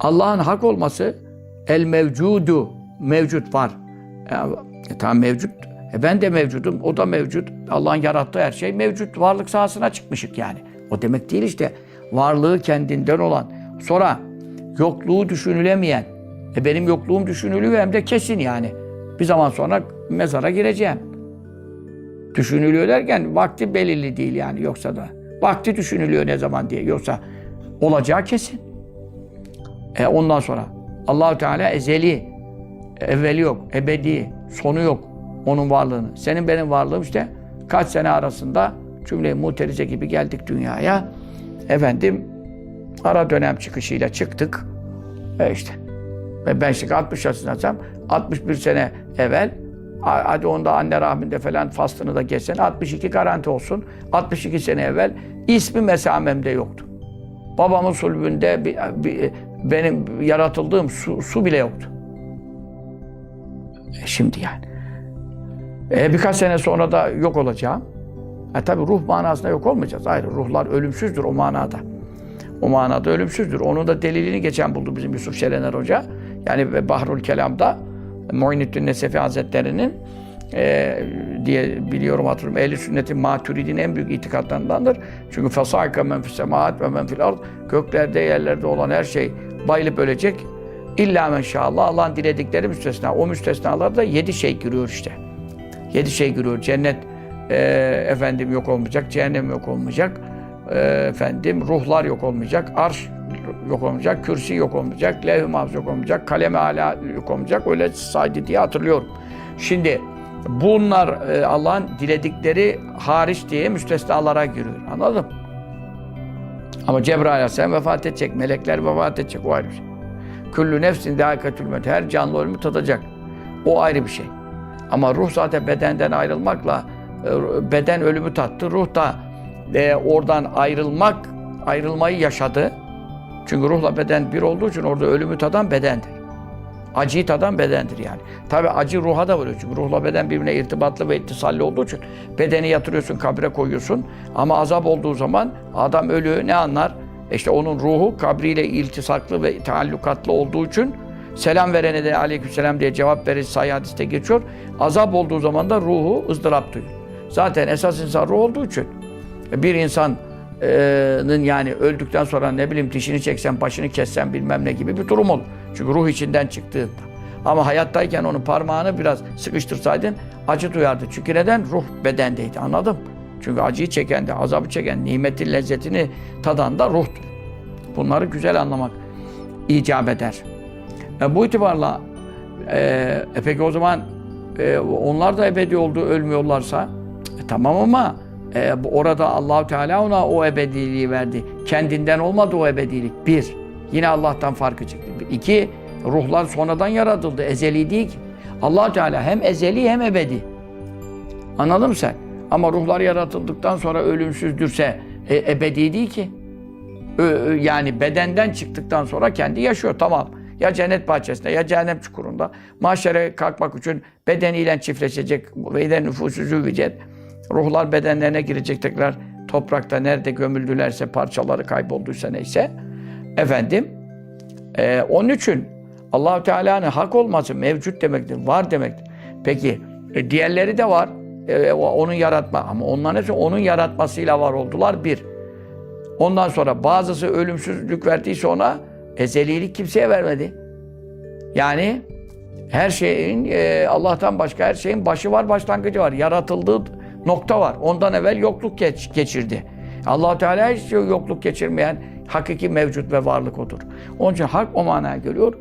Allah'ın hak olması el mevcudu mevcut var. E, tamam mevcut. E, ben de mevcudum. O da mevcut. Allah'ın yarattığı her şey mevcut. Varlık sahasına çıkmışık yani. O demek değil işte. Varlığı kendinden olan. Sonra yokluğu düşünülemeyen. E benim yokluğum düşünülüyor hem de kesin yani. Bir zaman sonra mezara gireceğim. Düşünülüyor derken vakti belirli değil yani yoksa da. Vakti düşünülüyor ne zaman diye. Yoksa olacağı kesin. E ondan sonra Allahü Teala ezeli, evveli yok, ebedi, sonu yok onun varlığını. Senin benim varlığım işte kaç sene arasında cümle-i muterize gibi geldik dünyaya. Efendim ara dönem çıkışıyla çıktık. E işte ve ben işte 60 yaşındaysam 61 sene evvel hadi onda anne rahminde falan faslını da geçsen 62 garanti olsun. 62 sene evvel ismi mesamemde yoktu. Babamın sulbünde bir, bir- benim yaratıldığım su, su bile yoktu. E şimdi yani. E birkaç sene sonra da yok olacağım. E tabi ruh manasında yok olmayacağız. Ayrı ruhlar ölümsüzdür o manada. O manada ölümsüzdür. Onun da delilini geçen buldu bizim Yusuf Şerener Hoca. Yani Bahrul Kelam'da Muhyiddin Nesefi Hazretleri'nin e, diye biliyorum hatırlıyorum. Ehli sünnetin maturidin en büyük itikatlarındandır. Çünkü fasaka men fis semaat ve men fil ard göklerde yerlerde olan her şey bayılıp ölecek. İlla men şallah Allah'ın diledikleri müstesna. O müstesnalarda yedi şey giriyor işte. Yedi şey giriyor. Cennet e, efendim yok olmayacak, cehennem yok olmayacak. E, efendim ruhlar yok olmayacak, arş yok olmayacak, kürsi yok olmayacak, levh-i yok olmayacak, kalem-i yok olmayacak. Öyle saydı diye hatırlıyorum. Şimdi bunlar e, Allah'ın diledikleri hariç diye müstesnalara giriyor. Anladın mı? Ama Cebrail Aleyhisselam vefat edecek, melekler vefat edecek. O ayrı bir şey. Küllü nefsin dâikatül mevt. Her canlı ölümü tadacak. O ayrı bir şey. Ama ruh zaten bedenden ayrılmakla e, beden ölümü tattı. Ruh da e, oradan ayrılmak, ayrılmayı yaşadı. Çünkü ruhla beden bir olduğu için orada ölümü tadan bedendir. Acıyı tadan bedendir yani. Tabi acı ruha da vuruyor. Çünkü ruhla beden birbirine irtibatlı ve ittisalli olduğu için bedeni yatırıyorsun, kabre koyuyorsun. Ama azap olduğu zaman adam ölüyor ne anlar? İşte onun ruhu kabriyle iltisaklı ve taallukatlı olduğu için selam verene de aleykümselam diye cevap verir sayı hadiste geçiyor. Azap olduğu zaman da ruhu ızdırap duyuyor. Zaten esas insan ruh olduğu için bir insanın yani öldükten sonra ne bileyim dişini çeksen, başını kessen bilmem ne gibi bir durum olur. Çünkü ruh içinden çıktığında. Ama hayattayken onun parmağını biraz sıkıştırsaydın acı duyardı. Çünkü neden? Ruh bedendeydi. Anladın mı? Çünkü acıyı çeken de, azabı çeken, nimetin lezzetini tadan da ruhtur. Bunları güzel anlamak icap eder. E, bu itibarla e, e peki o zaman e, onlar da ebedi olduğu ölmüyorlarsa e, tamam ama e, orada Allahu Teala ona o ebediliği verdi. Kendinden olmadı o ebedilik. Bir, yine Allah'tan farkı çıktı. İki, ruhlar sonradan yaratıldı. Ezeli değil ki. allah Teala hem ezeli hem ebedi. Anladın mı sen? Ama ruhlar yaratıldıktan sonra ölümsüzdürse e, ebedi değil ki. Ö- yani bedenden çıktıktan sonra kendi yaşıyor. Tamam. Ya cennet bahçesinde ya cehennem çukurunda. Mahşere kalkmak için bedeniyle çiftleşecek. Ve nüfusu züvvicet. Ruhlar bedenlerine girecek tekrar. Toprakta nerede gömüldülerse parçaları kaybolduysa neyse. Efendim. e, onun için Allahu Teala'nın hak olması mevcut demektir. Var demektir. Peki e, diğerleri de var. E, onun yaratma. Ama onların hepsi onun yaratmasıyla var oldular. Bir. Ondan sonra bazısı ölümsüzlük verdiyse ona ezelilik kimseye vermedi. Yani her şeyin e, Allah'tan başka her şeyin başı var, başlangıcı var. Yaratıldığı nokta var. Ondan evvel yokluk geç, geçirdi. allah Teala hiç yokluk geçirmeyen hakiki mevcut ve varlık odur. Onun için hak o manaya geliyor.